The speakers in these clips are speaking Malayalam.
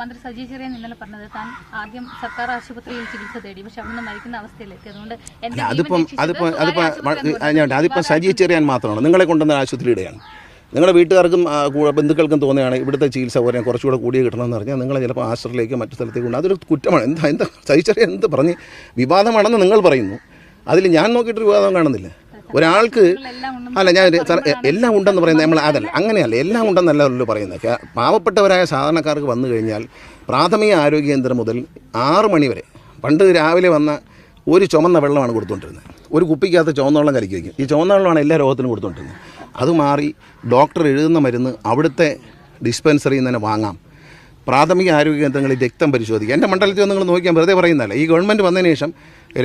മന്ത്രി സജി ചെറിയൻ ഇന്നലെ പറഞ്ഞത് താൻ ആദ്യം സർക്കാർ ആശുപത്രിയിൽ ചികിത്സ തേടി പക്ഷെ അവിടുന്ന് മരിക്കുന്ന അവസ്ഥയിലെത്തി അതുകൊണ്ട് അതിപ്പം അതിപ്പം അതിപ്പം അതിപ്പം സജി ചെറിയാൻ മാത്രമാണ്. നിങ്ങളെ കൊണ്ടുവന്ന ആശുപത്രിയുടെയാണ്. നിങ്ങളുടെ വീട്ടുകാർക്കും ബന്ധുക്കൾക്കും തോന്നുകയാണ് ഇവിടുത്തെ ചികിത്സ പോലെ കുറച്ചുകൂടെ കൂടിയ കിട്ടണമെന്ന് പറഞ്ഞാൽ നിങ്ങളെ ചിലപ്പോൾ ആശ്രയിലേക്ക് മറ്റു സ്ഥലത്തേക്ക് കൊണ്ട് അതൊരു കുറ്റമാണ്. എന്താ എന്താ സഹിച്ചറിയാൻ ചെറിയാൻ എന്ത് പറഞ്ഞ് വിവാദമാണെന്ന് നിങ്ങൾ പറയുന്നു. അതിൽ ഞാൻ നോക്കിയിട്ടൊരു വിവാദം കാണുന്നില്ല. ഒരാൾക്ക് അല്ല ഞാൻ എല്ലാം ഉണ്ടെന്ന് പറയുന്നത് നമ്മൾ അതല്ല. അങ്ങനെയല്ല എല്ലാം ഉണ്ടെന്നല്ല ഉള്ളു പറയുന്നത്. പാവപ്പെട്ടവരായ സാധാരണക്കാർക്ക് വന്നു കഴിഞ്ഞാൽ പ്രാഥമിക ആരോഗ്യ കേന്ദ്രം മുതൽ ആറ് മണി വരെ പണ്ട് രാവിലെ വന്ന ഒരു ചുമന്ന വെള്ളമാണ് കൊടുത്തുകൊണ്ടിരുന്നത്. ഒരു കുപ്പിക്കകത്ത് ചുവന്ന വെള്ളം കലക്കി വയ്ക്കും ഈ ചുവന്ന വെള്ളമാണ് എല്ലാ രോഗത്തിനും കൊടുത്തുകൊണ്ടിരുന്നത്. അത് മാറി ഡോക്ടർ എഴുതുന്ന മരുന്ന് അവിടുത്തെ ഡിസ്പെൻസറിയിൽ നിന്ന് തന്നെ വാങ്ങാം. പ്രാഥമിക ആരോഗ്യ കേന്ദ്രങ്ങളിൽ രക്തം പരിശോധിക്കാം. എന്റെ മണ്ഡലത്തിൽ നിങ്ങൾ നോക്കിയാൽ വെറുതെ പറയുന്നതല്ല. ഈ ഗവൺമെന്റ് വന്നതിന് ശേഷം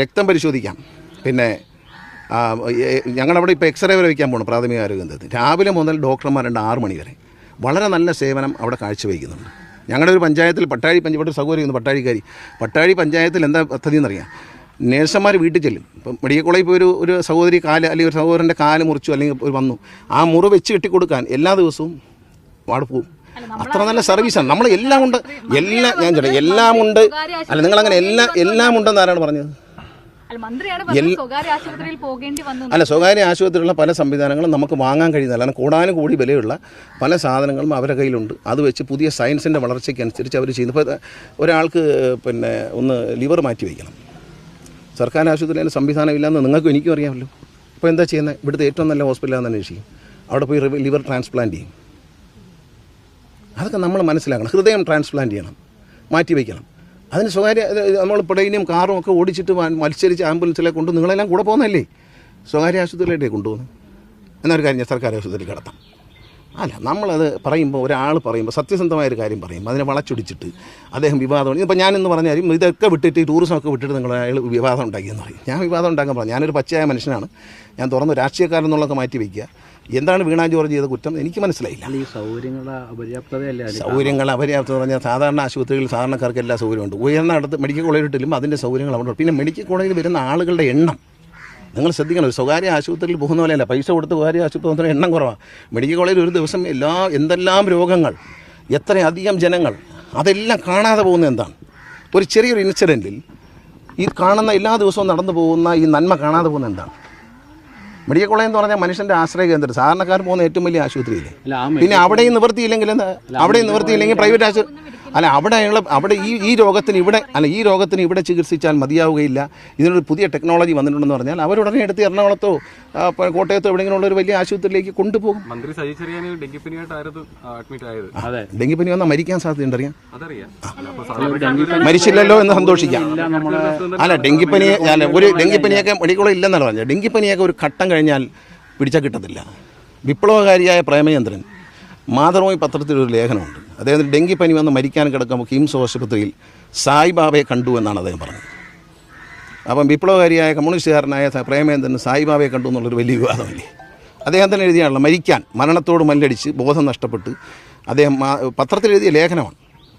രക്തം പരിശോധിക്കാം. പിന്നെ ഞങ്ങളവിടെ ഇപ്പോൾ എക്സ്റേ വരെ വയ്ക്കാൻ പോകണം പ്രാഥമിക ആരോഗ്യ കേന്ദ്രത്തിൽ രാവിലെ മുതൽ ഡോക്ടർമാരുണ്ട് ആറ് മണി വരെ. വളരെ നല്ല സേവനം അവിടെ കാഴ്ചവെക്കുന്നുണ്ട് ഞങ്ങളുടെ ഒരു പഞ്ചായത്തിൽ പട്ടാഴി പഞ്ചായത്ത് ഒരു സൗകര്യം പട്ടാഴിക്കാരി. പട്ടാഴി പഞ്ചായത്തിൽ എന്താ പദ്ധതി എന്നറിയാം? നേഴ്സുമാർ വീട്ടിൽ ചെല്ലും. ഇപ്പം മെഡിക്കൽ കോളേജിൽ ഇപ്പോൾ ഒരു ഒരു സഹോദരി കാൽ അല്ലെങ്കിൽ ഒരു സഹോദരന്റെ കാൽ മുറിച്ചു അല്ലെങ്കിൽ ഒരു വന്നു. ആ മുറി വെച്ച് കെട്ടിക്കൊടുക്കാൻ എല്ലാ ദിവസവും വാട് പോവും. അത്ര നല്ല സർവീസാണ്. നമ്മൾ എല്ലാം ഉണ്ട്. എല്ലാം ഞാൻ ചേട്ടാ എല്ലാം ഉണ്ട്. അല്ല നിങ്ങളങ്ങനെ എല്ലാം എല്ലാം ഉണ്ടെന്ന് ആരാണ് പറഞ്ഞത്? അല്ല സ്വകാര്യ ആശുപത്രിയിലുള്ള പല സംവിധാനങ്ങളും നമുക്ക് വാങ്ങാൻ കഴിയുന്നില്ല. കാരണം കൂടാനും കൂടി വിലയുള്ള പല സാധനങ്ങളും അവരുടെ കയ്യിലുണ്ട്. അത് വെച്ച് പുതിയ സയൻസിന്റെ വളർച്ചയ്ക്കനുസരിച്ച് അവർ ചെയ്യുന്നു. ഇപ്പോൾ ഒരാൾക്ക് പിന്നെ ഒന്ന് ലിവർ മാറ്റി വയ്ക്കണം സർക്കാർ ആശുപത്രിയിൽ അതിന് സംവിധാനം ഇല്ലെന്ന് നിങ്ങൾക്കും എനിക്കും അറിയാമല്ലോ. ഇപ്പോൾ എന്താ ചെയ്യുന്നത്? ഇവിടുത്തെ ഏറ്റവും നല്ല ഹോസ്പിറ്റലാണെന്ന് അന്വേഷിക്കും. അവിടെ പോയി ലിവർ ട്രാൻസ്പ്ലാന്റ് ചെയ്യും. അതൊക്കെ നമ്മൾ മനസ്സിലാക്കണം. ഹൃദയം ട്രാൻസ്പ്ലാന്റ് ചെയ്യണം. മാറ്റി വയ്ക്കണം അതിന് സ്വകാര്യ നമ്മൾ പിടയിനും കാറും ഒക്കെ ഓടിച്ചിട്ട് മത്സരിച്ച് ആംബുലൻസിലെ കൊണ്ട് നിങ്ങളെല്ലാം കൂടെ പോകുന്നതല്ലേ? സ്വകാര്യ ആശുപത്രിയിലേക്ക് കൊണ്ടുപോകുന്നു? എന്നൊരു കാര്യം ഞാൻ സർക്കാർ ആശുപത്രിയിൽ കിടത്താം. അല്ല നമ്മളത് പറയുമ്പോൾ ഒരാൾ പറയുമ്പോൾ സത്യസന്ധമായ ഒരു കാര്യം പറയും അതിനെ വളച്ചൊടിച്ചിട്ട് അദ്ദേഹം വിവാദം ഇപ്പോൾ ഞാനെന്ന് പറഞ്ഞാൽ ഇതൊക്കെ വിട്ടിട്ട് ടൂറിസം ഒക്കെ വിട്ടിട്ട് നിങ്ങൾ അയാൾ വിവാദം ഉണ്ടാക്കിയെന്ന് പറയും. ഞാൻ വിവാദം ഉണ്ടാക്കാൻ പറഞ്ഞു. ഞാനൊരു പച്ചയായ മനുഷ്യനാണ്. ഞാൻ തുറന്ന് രാഷ്ട്രീയക്കാരൻ എന്നുള്ളതൊക്കെ മാറ്റി വയ്ക്കുക എന്താണ് വീണാ ജോർജ് ചെയ്ത കുറ്റം എനിക്ക് മനസ്സിലായില്ല. ഈ സൗകര്യങ്ങളുടെ അപര്യാപ്തതയല്ലേ അതിന് സൗകര്യങ്ങൾ അപര്യാപ്തത പറഞ്ഞാൽ സാധാരണ ആശുപത്രികളിൽ സാധാരണക്കാർക്ക് എല്ലാ സൗകര്യമുണ്ട് ഉയർന്ന അടുത്ത് മെഡിക്കൽ കോളേജിലും അതിന്റെ സൗകര്യങ്ങൾ അവിടെ. പിന്നെ മെഡിക്കൽ കോളേജിൽ വരുന്ന ആളുകളുടെ എണ്ണം. നിങ്ങൾ ശ്രദ്ധിക്കണം ഒരു സ്വകാര്യ ആശുപത്രിയിൽ പോകുന്ന പോലെയല്ല പൈസ കൊടുത്ത് സ്വകാര്യ ആശുപത്രി പോകുന്ന എണ്ണം കുറവാണ് മെഡിക്കൽ കോളേജിൽ ഒരു ദിവസം എല്ലാ എന്തെല്ലാം രോഗങ്ങൾ എത്രയധികം ജനങ്ങൾ അതെല്ലാം കാണാതെ പോകുന്ന എന്താണ്? ഒരു ചെറിയൊരു ഇൻസിഡന്റിൽ ഈ കാണുന്ന എല്ലാ ദിവസവും നടന്നു പോകുന്ന ഈ നന്മ കാണാതെ പോകുന്ന എന്താണ്? മെഡിക്കൽ കോളേജ് എന്ന് പറഞ്ഞാൽ മനുഷ്യന്റെ ആശ്രയ കേന്ദ്രം. സാധാരണക്കാർ പോകുന്ന ഏറ്റവും വലിയ ആശുപത്രിയില്ലേ? അല്ല ആ പിന്നെ അവിടെയും നിവൃത്തിയില്ലെങ്കിൽ അവിടെ അവിടെയും നിവൃത്തിയില്ലെങ്കിൽ പ്രൈവറ്റ് ആശുപത്രി അല്ല അവിടെയുള്ള അവിടെ ഈ ഈ രോഗത്തിന് ഇവിടെ അല്ല ഈ രോഗത്തിന് ഇവിടെ ചികിത്സിച്ചാൽ മതിയാവുകയില്ല. ഇതിനൊരു പുതിയ ടെക്നോളജി വന്നിട്ടുണ്ടെന്ന് പറഞ്ഞാൽ അവരുടനെ എടുത്ത് എറണാകുളത്തോ കോട്ടയത്തോ എവിടെയെങ്കിലും ഉള്ള ഒരു വലിയ ആശുപത്രിയിലേക്ക് കൊണ്ടുപോകും. മന്ത്രി സജി ചെറിയാൻ ഡെങ്കിപ്പനിയായിട്ടായിരുന്നു അഡ്മിറ്റ് ആയത്. അതെ. ഡെങ്കിപ്പനി വന്നാൽ മരിക്കാൻ സാധ്യതയുണ്ട് അറിയാം അതറിയാം അപ്പൊ സാധാരണ മരിച്ചില്ലല്ലോ എന്ന് സന്തോഷിക്കാം. അല്ല ഡെങ്കിപ്പനി അല്ല ഒരു ഡെങ്കിപ്പനിയൊക്കെ മെഡിക്കോളം ഇല്ലെന്നാണ് പറഞ്ഞത്. ഡെങ്കിപ്പനിയൊക്കെ ഒരു ഘട്ടം കഴിഞ്ഞാൽ പിടിച്ചാൽ കിട്ടത്തില്ല. വിപ്ലവകാരിയായ പ്രേമചന്ദ്രൻ മാതൃഭൂമി പത്രത്തിൽ ഒരു ലേഖനമുണ്ട്. അദ്ദേഹത്തിന് ഡെങ്കിപ്പനി വന്ന് മരിക്കാൻ കിടക്കുമ്പോൾ കിംസ് ആശുപത്രിയിൽ സായിബാബയെ കണ്ടു എന്നാണ് അദ്ദേഹം പറഞ്ഞത്. അപ്പം വിപ്ലവകാരിയായ കമ്മ്യൂണിസ്റ്റുകാരനായ പ്രേമേന്ദ്രൻ സായിബാബയെ കണ്ടു എന്നുള്ളൊരു വലിയ വിവാദമല്ലേ? അദ്ദേഹം തന്നെ എഴുതിയാണല്ലോ മരിക്കാൻ മരണത്തോട് മല്ലടിച്ച് ബോധം നഷ്ടപ്പെട്ട് അദ്ദേഹം പത്രത്തിൽ എഴുതിയ ലേഖനമാണ്.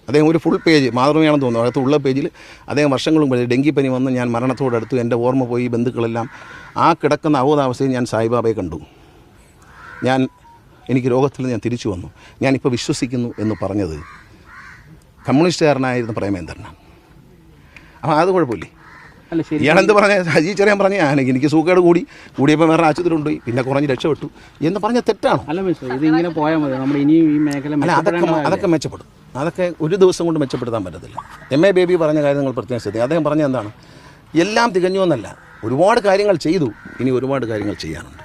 അദ്ദേഹം ഒരു ഫുൾ പേജ് മാതൃമയാണെന്ന് തോന്നുന്നു. അകത്ത് ഉള്ള പേജിൽ അദ്ദേഹം വർഷങ്ങളും കഴിഞ്ഞ് ഡെങ്കിപ്പനി വന്ന് ഞാൻ മരണത്തോടടുത്തു എന്റെ ഓർമ്മ പോയി ബന്ധുക്കളെല്ലാം ആ കിടക്കുന്ന അവബോധാവസ്ഥയിൽ ഞാൻ സായിബാബയെ കണ്ടു. ഞാൻ എനിക്ക് രോഗത്തിൽ നിന്ന് ഞാൻ തിരിച്ചു വന്നു. ഞാനിപ്പോൾ വിശ്വസിക്കുന്നു എന്ന് പറഞ്ഞത് കമ്മ്യൂണിസ്റ്റുകാരനായിരുന്ന പ്രേമേന്ദ്രനാണ്. അപ്പം അത് കുഴപ്പമില്ലേ? ഇയാളെന്ത് പറഞ്ഞ? അജി ചെറിയാൻ പറഞ്ഞ ഞാൻ എനിക്ക് സൂക്കേട് കൂടി. കൂടിയപ്പോൾ വേറെ ആശുപത്രി കൊണ്ടുപോയി പിന്നെ കുറഞ്ഞ് രക്ഷപ്പെട്ടു. എന്ന് പറഞ്ഞ തെറ്റാണ്? അല്ല ഇത് ഇതിങ്ങനെ പോയാൽ മതി. നമ്മൾ ഇനിയും ഈ മേഖല അല്ല അതൊക്കെ അതൊക്കെ മെച്ചപ്പെടും. അതൊക്കെ ഒരു ദിവസം കൊണ്ട് മെച്ചപ്പെടുത്താൻ പറ്റത്തില്ല. എം എ ബേബി പറഞ്ഞ കാര്യം നിങ്ങൾ പ്രത്യേകം ശ്രദ്ധിക്കുക. അദ്ദേഹം പറഞ്ഞ എന്താണ്? എല്ലാം തികഞ്ഞു എന്നല്ല. ഒരുപാട് കാര്യങ്ങൾ ചെയ്തു. ഇനി ഒരുപാട് കാര്യങ്ങൾ ചെയ്യാനുണ്ട്.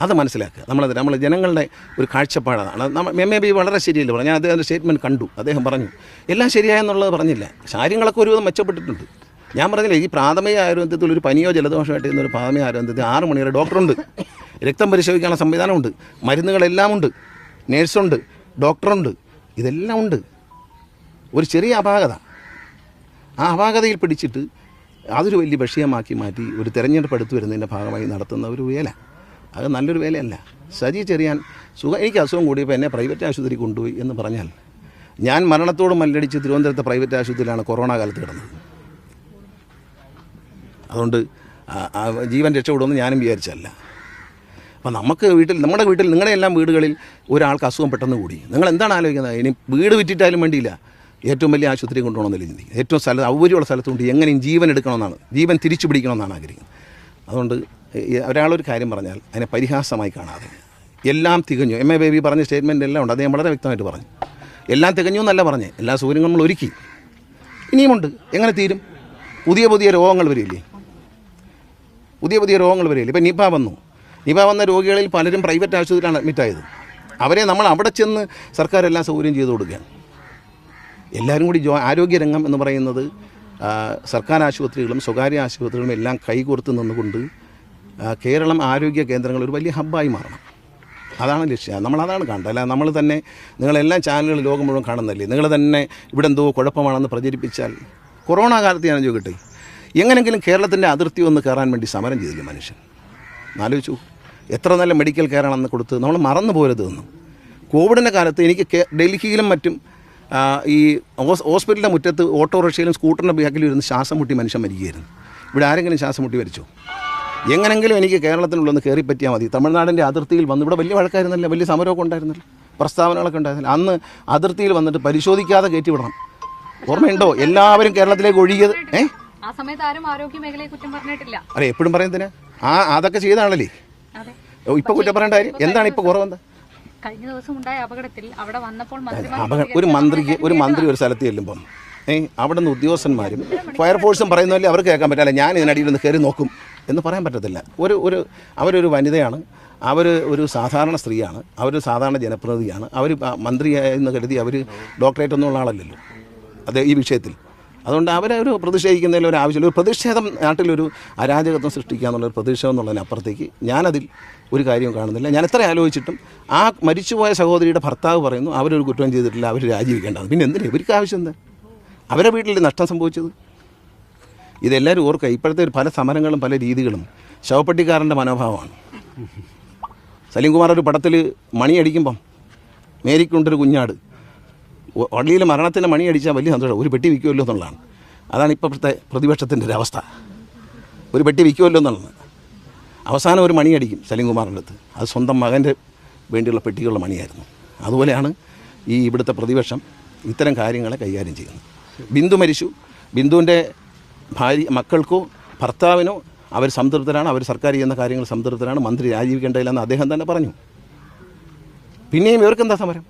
അത് മനസ്സിലാക്കുക. നമ്മളത് നമ്മൾ ജനങ്ങളുടെ ഒരു കാഴ്ചപ്പാടാണ്. എം എ ബി വളരെ ശരിയല്ല പറഞ്ഞു ഞാൻ അദ്ദേഹത്തിന്റെ സ്റ്റേറ്റ്മെന്റ് കണ്ടു. അദ്ദേഹം പറഞ്ഞു. എല്ലാം ശരിയായെന്നുള്ളത് പറഞ്ഞില്ല. കാര്യങ്ങളൊക്കെ ഒരുവിധം മെച്ചപ്പെട്ടിട്ടുണ്ട്. ഞാൻ പറഞ്ഞില്ല ഈ പ്രാഥമിക ആരോഗ്യത്തിൽ ഒരു പനിയോ ജലദോഷമായിട്ട് ചെയ്യുന്ന ഒരു പ്രാഥമിക ആരോഗ്യത്തിൽ ആറ് മണിവരെ ഡോക്ടറുണ്ട്. രക്തം പരിശോധിക്കാനുള്ള സംവിധാനമുണ്ട്. മരുന്നുകളെല്ലാം ഉണ്ട് നേഴ്സുണ്ട്. ഡോക്ടറുണ്ട്. ഇതെല്ലാം ഉണ്ട്. ഒരു ചെറിയ അപാകത. ആ അപാകതയിൽ പിടിച്ചിട്ട് അതൊരു വലിയ വിഷയമാക്കി മാറ്റി ഒരു തെരഞ്ഞെടുപ്പ് അടുത്ത് വരുന്നതിന്റെ ഭാഗമായി നടത്തുന്ന ഒരു വേല. അത് നല്ലൊരു വേലയല്ല. സജി ചെറിയാൻ സുഖം എനിക്ക് അസുഖം കൂടിയപ്പോൾ എന്നെ പ്രൈവറ്റ് ആശുപത്രി കൊണ്ടുപോയി എന്ന് പറഞ്ഞാൽ ഞാൻ മരണത്തോട് മല്ലടിച്ച് തിരുവനന്തപുരത്തെ പ്രൈവറ്റ് ആശുപത്രിയിലാണ് കൊറോണ കാലത്ത് കിടന്നത്. അതുകൊണ്ട് ജീവൻ രക്ഷപ്പെടുമെന്ന് ഞാനും വിചാരിച്ചല്ല അപ്പം നമുക്ക് വീട്ടിൽ നമ്മുടെ വീട്ടിൽ നിങ്ങളുടെ എല്ലാം വീടുകളിൽ ഒരാൾക്ക് അസുഖം പെട്ടെന്ന് കൂടി. നിങ്ങൾ എന്താണ് ആലോചിക്കുന്നത്? ഇനി വീട് വിറ്റിട്ടാലും വേണ്ടിയില്ല. ഏറ്റവും വലിയ ആശുപത്രി കൊണ്ടുപോകണമെന്നില്ല ചിന്തിക്കുന്നത് ഏറ്റവും സ്ഥലം ഔകര്യമുള്ള സ്ഥലത്തുകൊണ്ട് എങ്ങനെയും ജീവൻ എടുക്കണമെന്നാണ്. ജീവൻ തിരിച്ചു പിടിക്കണമെന്നാണ് ആഗ്രഹിക്കുന്നത്. അതുകൊണ്ട് ഒരാളൊരു കാര്യം പറഞ്ഞാൽ അതിനെ പരിഹാസമായി കാണാതെ. എല്ലാം തികഞ്ഞു. എം എ ബേബി പറഞ്ഞ സ്റ്റേറ്റ്മെന്റ് എല്ലാം ഉണ്ട്. അദ്ദേഹം വളരെ വ്യക്തമായിട്ട് പറഞ്ഞു. എല്ലാം തികഞ്ഞു എന്നല്ല പറഞ്ഞ്. എല്ലാ സൗകര്യങ്ങളും നമ്മൾ ഒരുക്കി. ഇനിയുമുണ്ട്. എങ്ങനെ തീരും? പുതിയ പുതിയ രോഗങ്ങൾ വരില്ലേ? പുതിയ പുതിയ രോഗങ്ങൾ വരില്ലേ? ഇപ്പം നിപ വന്നു. നിപ വന്ന രോഗികളിൽ പലരും പ്രൈവറ്റ് ആശുപത്രിയിലാണ് അഡ്മിറ്റായത് അവരെ നമ്മൾ അവിടെ ചെന്ന് സർക്കാർ എല്ലാ സൗകര്യം ചെയ്തു കൊടുക്കുകയാണ്. എല്ലാവരും കൂടി ജോ ആരോഗ്യരംഗം എന്ന് പറയുന്നത് സർക്കാർ ആശുപത്രികളും സ്വകാര്യ ആശുപത്രികളും എല്ലാം കൈകോർത്ത് നിന്നുകൊണ്ട് കേരളം ആരോഗ്യ കേന്ദ്രങ്ങൾ ഒരു വലിയ ഹബ്ബായി മാറണം. അതാണ് ലക്ഷ്യം. നമ്മളതാണ് കണ്ടത് അല്ല നമ്മൾ തന്നെ നിങ്ങളെല്ലാം ചാനലുകൾ ലോകം മുഴുവൻ കാണുന്നല്ലേ നിങ്ങൾ തന്നെ ഇവിടെ എന്തോ കുഴപ്പമാണെന്ന് പ്രചരിപ്പിച്ചാൽ കൊറോണ കാലത്ത് ഞാൻ ചോദിക്കട്ടെ എങ്ങനെങ്കിലും കേരളത്തിന്റെ അതിർത്തി ഒന്ന് കയറാൻ വേണ്ടി സമരം ചെയ്തില്ലേ മനുഷ്യൻ? ആലോചിച്ചു. എത്ര നല്ല മെഡിക്കൽ കെയർ ആണെന്ന് കൊടുത്ത് നമ്മൾ മറന്നു പോരുത് എന്ന്. കോവിഡിന്റെ കാലത്ത് എനിക്ക് ഡൽഹിയിലും മറ്റും ഈ ഹോസ് ഹോസ്പിറ്റലിന്റെ മുറ്റത്ത് ഓട്ടോറിക്ഷയിലും സ്കൂട്ടറിന്റെ ബാക്കിലും ഇരുന്ന് ശ്വാസം മുട്ടി മനുഷ്യൻ മരിക്കുകയായിരുന്നു. ഇവിടെ ആരെങ്കിലും ശ്വാസം മുട്ടി മരിച്ചോ? എങ്ങനെങ്കിലും എനിക്ക് കേരളത്തിനുള്ളൊന്ന് കയറി പറ്റിയാൽ മതി. തമിഴ്നാടിന്റെ അതിർത്തിയിൽ വന്ന് ഇവിടെ വലിയ വഴക്കായിരുന്നില്ല? വലിയ സമരമൊക്കെ ഉണ്ടായിരുന്നില്ല? പ്രസ്താവനകളൊക്കെ ഉണ്ടായിരുന്നില്ല? അന്ന് അതിർത്തിയിൽ വന്നിട്ട് പരിശോധിക്കാതെ കയറ്റി വിടണം ഓർമ്മയുണ്ടോ? എല്ലാവരും കേരളത്തിലേക്ക് ഒഴുകിയത്? ഏ? ആ സമയത്ത് ആരും ആരോഗ്യ മേഖലയെ കുറ്റം പറഞ്ഞിട്ടില്ല. അതെ എപ്പോഴും പറയുന്നതിന് ആ അതൊക്കെ ചെയ്താണല്ലേ? ഇപ്പൊ കുറ്റം പറയേണ്ട കാര്യം? എന്താണ് ഇപ്പൊ കുറവെന്താ കഴിഞ്ഞ ദിവസം ഉണ്ടായ അപകടത്തിൽ അവിടെ വന്നപ്പോൾ ഒരു മന്ത്രിക്ക് ഒരു മന്ത്രി ഒരു സ്ഥലത്ത് ചെല്ലുമ്പം. ഏ അവിടെ നിന്ന് ഉദ്യോഗസ്ഥന്മാരും ഫയർഫോഴ്സും പറയുന്നതല്ലേ? അവർക്ക് കേൾക്കാൻ പറ്റില്ല. ഞാൻ ഇതിനടിയിൽ നിന്ന് കയറി നോക്കും. എന്ന് പറയാൻ പറ്റത്തില്ല. ഒരു ഒരു അവരൊരു വനിതയാണ്. അവർ ഒരു സാധാരണ സ്ത്രീയാണ്. അവർ സാധാരണ ജനപ്രതിനിധിയാണ്. അവർ മന്ത്രിയായെന്ന് കരുതി അവർ ഡോക്ടറേറ്റ് ഒന്നും ഉള്ള ആളല്ലല്ലോ. അത് ഈ വിഷയത്തിൽ. അതുകൊണ്ട് അവരെ ഒരു പ്രതിഷേധിക്കുന്നതിൽ ഒരു ആവശ്യമില്ല. ഒരു പ്രതിഷേധം നാട്ടിലൊരു അരാജകത്വം സൃഷ്ടിക്കുക എന്നുള്ളൊരു പ്രതിഷേധം എന്നുള്ളതിനപ്പുറത്തേക്ക് ഞാനതിൽ ഒരു കാര്യവും കാണുന്നില്ല. ഞാൻ എത്ര ആലോചിച്ചിട്ടും ആ മരിച്ചുപോയ സഹോദരിയുടെ ഭർത്താവ് പറയുന്നു അവരൊരു കുറ്റം ചെയ്തിട്ടില്ല അവർ രാജിവെക്കേണ്ടത് പിന്നെ എന്തിനാണ് ഇവർക്ക് ആവശ്യം എന്താ? അവരെ വീട്ടിൽ നഷ്ടം സംഭവിച്ചത്? ഇതെല്ലാവരും ഓർക്കുക. ഇപ്പോഴത്തെ പല സമരങ്ങളും പല രീതികളും ശവപ്പെട്ടിക്കാരന്റെ മനോഭാവമാണ്. സലീംകുമാർ ഒരു പടത്തിൽ മണി അടിക്കുമ്പം മേരിക്കുണ്ടൊരു കുഞ്ഞാട്. വള്ളിയിൽ മരണത്തിന് മണി അടിച്ചാൽ വലിയ സന്തോഷം. ഒരു പെട്ടി വിൽക്കുമല്ലോ എന്നുള്ളതാണ്. അതാണ് ഇപ്പോഴത്തെ പ്രതിപക്ഷത്തിന്റെ ഒരു അവസ്ഥ. ഒരു പെട്ടി വിൽക്കുമല്ലോ എന്നുള്ളത്. അവസാനം ഒരു മണി അടിക്കും സലീംകുമാറിന്റെ അടുത്ത്. അത് സ്വന്തം മകന്റെ വേണ്ടിയുള്ള പെട്ടികളുള്ള മണിയായിരുന്നു. അതുപോലെയാണ് ഈ ഇവിടുത്തെ പ്രതിപക്ഷം ഇത്തരം കാര്യങ്ങളെ കൈകാര്യം ചെയ്യുന്നത്. ബിന്ദു മരിച്ചു. ബിന്ദുവിന്റെ ഭാര്യ മക്കൾക്കോ ഭർത്താവിനോ അവർ സംതൃപ്തരാണ് അവർ സർക്കാർ ചെയ്യുന്ന കാര്യങ്ങൾ സംതൃപ്തരാണ് മന്ത്രി രാജിവെക്കേണ്ടതില്ലെന്ന് അദ്ദേഹം തന്നെ പറഞ്ഞു. പിന്നെയും ഇവർക്കെന്താ സമരം?